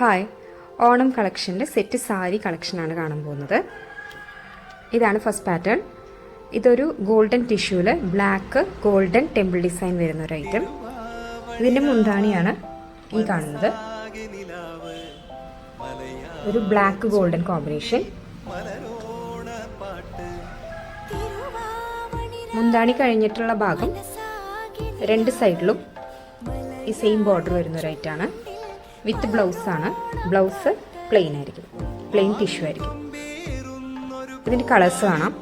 Hi. Onam കളക്ഷന്റെ set sari കളക്ഷനാണ് കാണാൻ പോകുന്നത്. ഇതാണ് ഫസ്റ്റ് പാറ്റേൺ. ഇതൊരു ഗോൾഡൻ ടിഷ്യൂവിൽ ബ്ലാക്ക് ഗോൾഡൻ ടെമ്പിൾ ഡിസൈൻ വരുന്ന ഒരു ഐറ്റം. ഇതിന്റെ മുന്താണിയാണ് ഈ കാണുന്നത്. ഒരു ബ്ലാക്ക് ഗോൾഡൻ കോമ്പിനേഷൻ. മുന്താണി കഴിഞ്ഞിട്ടുള്ള ഭാഗം രണ്ട് സൈഡിലും ഈ സെയിം ബോർഡർ വരുന്ന ഒരു ഐറ്റാണ് വിത്ത് ആണ് ബ്ലൗസ് പ്ലെയിൻ ആയിരിക്കും. പ്ലെയിൻ ടിഷ്യൂ ആയിരിക്കും. ഇതിന്റെ കളേഴ്സ് കാണാം.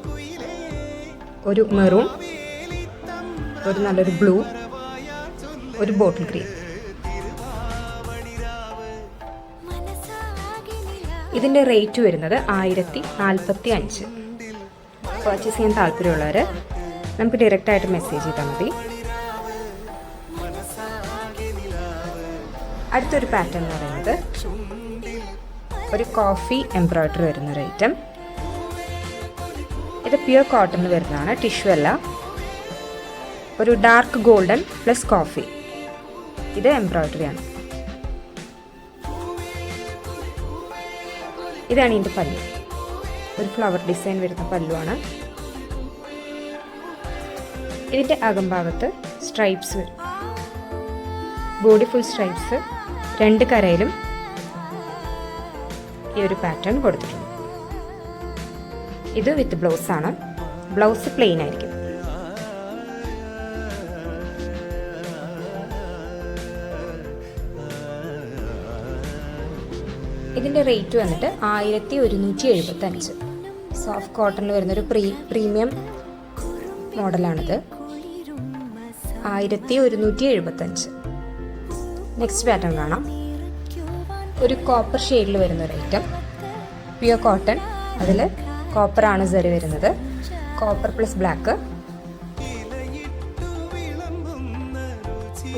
ഒരു മെറൂൺ ഒരു നല്ലൊരു ബ്ലൂ ഒരു ബോട്ടിൽ ഗ്രീൻ ഇതിന്റെ റേറ്റ് വരുന്നത് ആയിരത്തി നാൽപ്പത്തി അഞ്ച് പർച്ചേസ് ചെയ്യാൻ താല്പര്യമുള്ളവർ നമുക്ക് ഡയറക്റ്റായിട്ട് മെസ്സേജ് ചെയ്താൽ മതി. അടുത്തൊരു പാറ്റേൺ എന്ന് പറയുന്നത് ഒരു കോഫി എംബ്രോയിഡറി വരുന്ന ഒരു ഐറ്റം ഇത് പ്യുർ കോട്ടൺ വരുന്നതാണ് ടിഷ്യൂ അല്ല. ഒരു ഡാർക്ക് ഗോൾഡൻ പ്ലസ് കോഫി ഇത് എംബ്രോയിഡറി ആണ്. ഇതാണ് ഇതിന്റെ പല്ലു. ഒരു ഫ്ലവർ ഡിസൈൻ വരുന്ന പല്ലുവാണ്. ഇതിന്റെ അകംഭാഗത്ത് സ്ട്രൈപ്സ് വരും. ബോഡി ഫുൾ സ്ട്രൈപ്സ് രണ്ട് കരയിലും ഈ ഒരു പാറ്റേൺ കൊടുത്തിട്ടുണ്ട്. ഇത് വിത്ത് ബ്ലൗസ് ആണ്. ബ്ലൗസ് പ്ലെയിൻ ആയിരിക്കും. ഇതിന്റെ റേറ്റ് വന്നിട്ട് ആയിരത്തി ഒരുന്നൂറ്റി എഴുപത്തി അഞ്ച് സോഫ്റ്റ് കോട്ടണിൽ വരുന്നൊരു പ്രീ പ്രീമിയം മോഡലാണിത് ആയിരത്തി ഒരുന്നൂറ്റി എഴുപത്തി അഞ്ച് നെക്സ്റ്റ് പാറ്റേൺ കാണാം. ഒരു കോപ്പർ ഷെയ്ഡിൽ വരുന്ന ഒരു ഐറ്റം പ്യുവർ കോട്ടൺ അതിൽ കോപ്പറാണ് സെറി വരുന്നത്. കോപ്പർ പ്ലസ് ബ്ലാക്ക്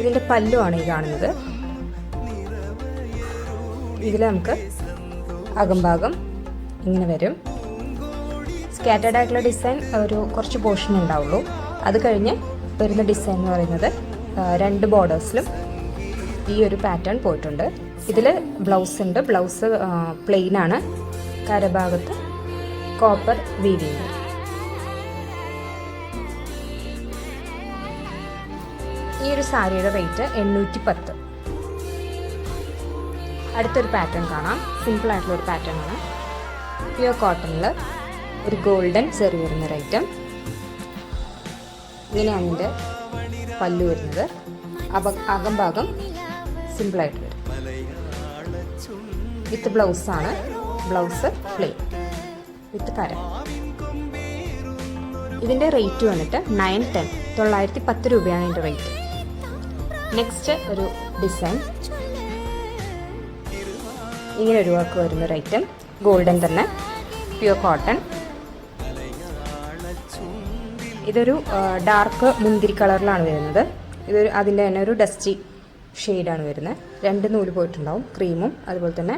ഇതിന്റെ പല്ലുമാണ് ഈ കാണുന്നത്. ഇതിൽ നമുക്ക് അകംഭാഗം ഇങ്ങനെ വരും. സ്കാറ്റേഡ് ആയിട്ടുള്ള ഡിസൈൻ ഒരു കുറച്ച് പോർഷൻ ഉണ്ടാവുള്ളൂ. അത് കഴിഞ്ഞ് വരുന്ന ഡിസൈൻ എന്ന് പറയുന്നത് രണ്ട് ബോർഡേഴ്സിലും ഈ ഒരു പാറ്റേൺ പോയിട്ടുണ്ട്. ഇതിൽ ബ്ലൗസ് ഉണ്ട്. ബ്ലൗസ് പ്ലെയിൻ ആണ്. കരഭാഗത്ത് കോപ്പർ വീവിങ് ഈ ഒരു സാരിയുടെ റേറ്റ് എണ്ണൂറ്റി പത്ത് അടുത്തൊരു പാറ്റേൺ കാണാം. സിമ്പിൾ ആയിട്ടുള്ള ഒരു പാറ്റേൺ ആണ്. പ്യുവർ കോട്ടണിൽ ഒരു ഗോൾഡൻ ചെറി വരുന്ന ഐറ്റം ഇങ്ങനെയാണ് ഇതിന്റെ പല്ലു വരുന്നത്. അപ അകംഭാഗം സിമ്പിളായിട്ട് വരും. വിത്ത് ബ്ലൗസ് ആണ് ബ്ലൗസ് പ്ലെയിൻ. വിത്ത് കര ഇതിന്റെ റേറ്റ് വന്നിട്ട് നയൻ ടെൻ തൊള്ളായിരത്തി പത്ത് രൂപയാണ് ഇതിന്റെ റേറ്റ് നെക്സ്റ്റ് ഒരു ഡിസൈൻ ഇങ്ങനെ ഒരു വർക്ക് വരുന്ന ഒരു ഐറ്റം ഗോൾഡൻ തന്നെ. പ്യുവർ കോട്ടൺ ഇതൊരു ഡാർക്ക് മുന്തിരി കളറിലാണ് വരുന്നത്. ഇതൊരു അതിന്റെ തന്നെ ഒരു ഡസ്റ്റി ഷെയ്ഡാണ് വരുന്നത്. രണ്ട് നൂൽ പോയിട്ടുണ്ടാവും ക്രീമും അതുപോലെ തന്നെ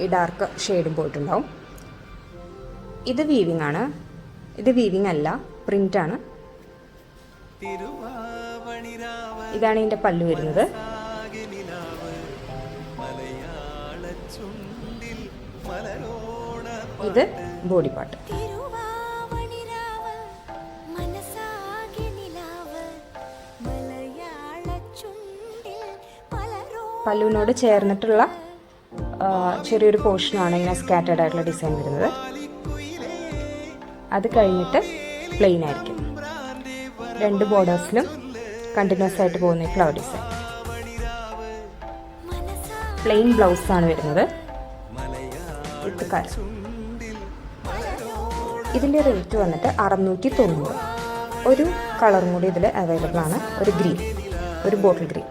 ഈ ഡാർക്ക് ഷെയ്ഡും പോയിട്ടുണ്ടാവും. ഇത് വീവിംഗ് ആണ്. ഇത് വീവിംഗ് അല്ല പ്രിന്റ് ആണ്. ഇതാണ് ഇതിന്റെ പല്ല് വരുന്നത്. ഇത് ബോഡി പാർട്ട് പല്ലുവിനോട് ചേർന്നിട്ടുള്ള ചെറിയൊരു പോർഷനാണ് ഇങ്ങനെ സ്കാറ്റേഡ് ആയിട്ടുള്ള ഡിസൈൻ വരുന്നത്. അത് കഴിഞ്ഞിട്ട് പ്ലെയിൻ ആയിരിക്കും. രണ്ട് ബോർഡേഴ്സിലും കണ്ടിന്യൂസ് ആയിട്ട് പോകുന്ന ഫ്ലവർ ഡിസൈൻ പ്ലെയിൻ ബ്ലൗസ് ആണ് വരുന്നത്. ഇതിന്റെ ഇതിന്റെ റേറ്റ് വന്നിട്ട് അറുന്നൂറ്റി തൊണ്ണൂറ്. ഒരു കളറും കൂടി ഇതിൽ അവൈലബിൾ ആണ്. ഒരു ഗ്രീൻ ഒരു ബോട്ടിൽ ഗ്രീൻ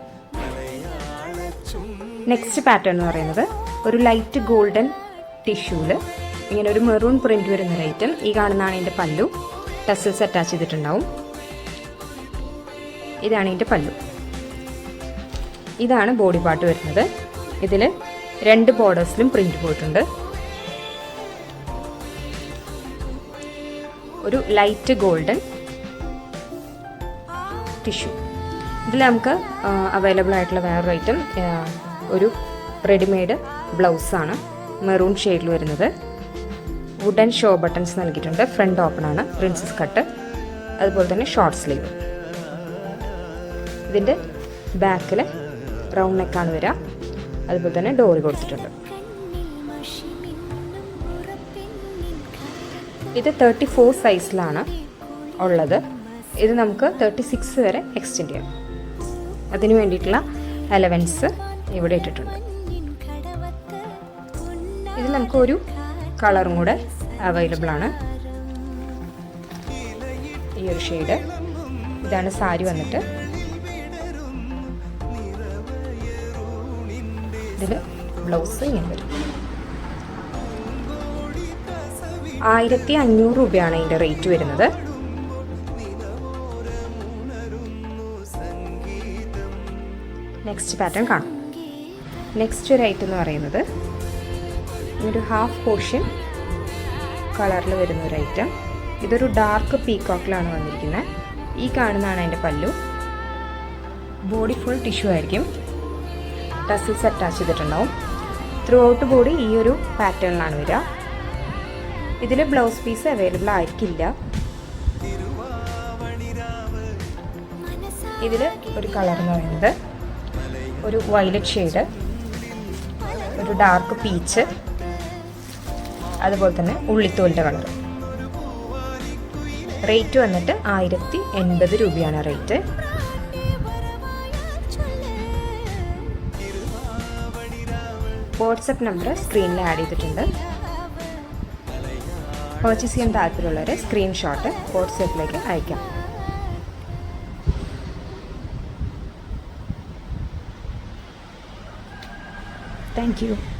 നെക്സ്റ്റ് പാറ്റേൺ എന്ന് പറയുന്നത് ഒരു ലൈറ്റ് ഗോൾഡൻ ടിഷ്യൂൽ ഇങ്ങനെ ഒരു മെറൂൺ പ്രിന്റ് വരുന്ന ഒരു ഐറ്റം ഈ കാണുന്നതാണ് ഇതിന്റെ പല്ലു. ടസൽസ് അറ്റാച്ച് ചെയ്തിട്ടുണ്ടാവും. ഇതാണ് ഇതിന്റെ പല്ലു. ഇതാണ് ബോഡി പാർട്ട് വരുന്നത്. ഇതിൽ രണ്ട് ബോർഡേഴ്സിലും പ്രിന്റ് പോയിട്ടുണ്ട്. ഒരു ലൈറ്റ് ഗോൾഡൻ ടിഷ്യൂ ഇതിൽ നമുക്ക് അവൈലബിൾ ആയിട്ടുള്ള വേറൊരു ഐറ്റം ഒരു റെഡിമെയ്ഡ് ബ്ലൗസാണ് മെറൂൺ ഷെയ്ഡിൽ വരുന്നത്. വുഡൻ ഷോ ബട്ടൺസ് നൽകിയിട്ടുണ്ട്. ഫ്രണ്ട് ഓപ്പൺ ആണ്. പ്രിൻസസ് കട്ട് അതുപോലെ തന്നെ ഷോർട്ട് സ്ലീവ് ഇതിന്റെ ബാക്കിൽ റൗണ്ട് നെക്കാണ് വരിക. അതുപോലെ തന്നെ ഡോറി കൊടുത്തിട്ടുണ്ട്. ഇത് തേർട്ടി ഫോർ സൈസിലാണ് ഉള്ളത്. ഇത് നമുക്ക് തേർട്ടി സിക്സ് വരെ എക്സ്റ്റെൻഡ് ചെയ്യാം. അതിന് വേണ്ടിയിട്ടുള്ള അലവൻസ് ഇവിടെ ഇട്ടിട്ടുണ്ട്. ഇത് നമുക്കൊരു കളറും കൂടെ അവൈലബിൾ ആണ്. ഈ ഒരു ഷെയ്ഡ് ഇതാണ് സാരി വന്നിട്ട്. ഇതിൽ ബ്ലൗസ് ഇങ്ങനെ വരും. ആയിരത്തി അഞ്ഞൂറ് രൂപയാണ് ഇതിന്റെ റേറ്റ് വരുന്നത്. നെക്സ്റ്റ് പാറ്റേൺ കാണാം. നെക്സ്റ്റ് ഒരു ഐറ്റം എന്ന് പറയുന്നത് ഒരു ഹാഫ് പോർഷൻ കളറിൽ വരുന്ന ഒരു ഐറ്റം ഇതൊരു ഡാർക്ക് പീക്കോക്കിലാണ് വന്നിരിക്കുന്നത്. ഈ കാണുന്നതാണ് അതിന്റെ പല്ലു. ബോഡി ഫുൾ ടിഷ്യൂ ആയിരിക്കും. ടസിൽസ് അറ്റാച്ച് ചെയ്തിട്ടുണ്ടാവും. ത്രൂ ഔട്ട് ബോഡി ഈ ഒരു പാറ്റേണിലാണ് വരിക. ഇതിൽ ബ്ലൗസ് പീസ് അവൈലബിൾ ആയിരിക്കില്ല. ഇതിൽ ഒരു കളർ എന്ന് പറയുന്നത് ഒരു വയലറ്റ് ഷെയ്ഡ് ഒരു ഡാർക്ക് പീച്ച് അതുപോലെ തന്നെ ഉള്ളിത്തോലിന്റെ കളർ റേറ്റ് വന്നിട്ട് ആയിരത്തി എൺപത് രൂപയാണ് റേറ്റ് വാട്സപ്പ് നമ്പർ സ്ക്രീനിൽ ആഡ് ചെയ്തിട്ടുണ്ട്. പർച്ചേസ് ചെയ്യാൻ താല്പര്യമുള്ളവരെ സ്ക്രീൻഷോട്ട് വാട്സപ്പിലേക്ക് അയക്കാം. Thank you.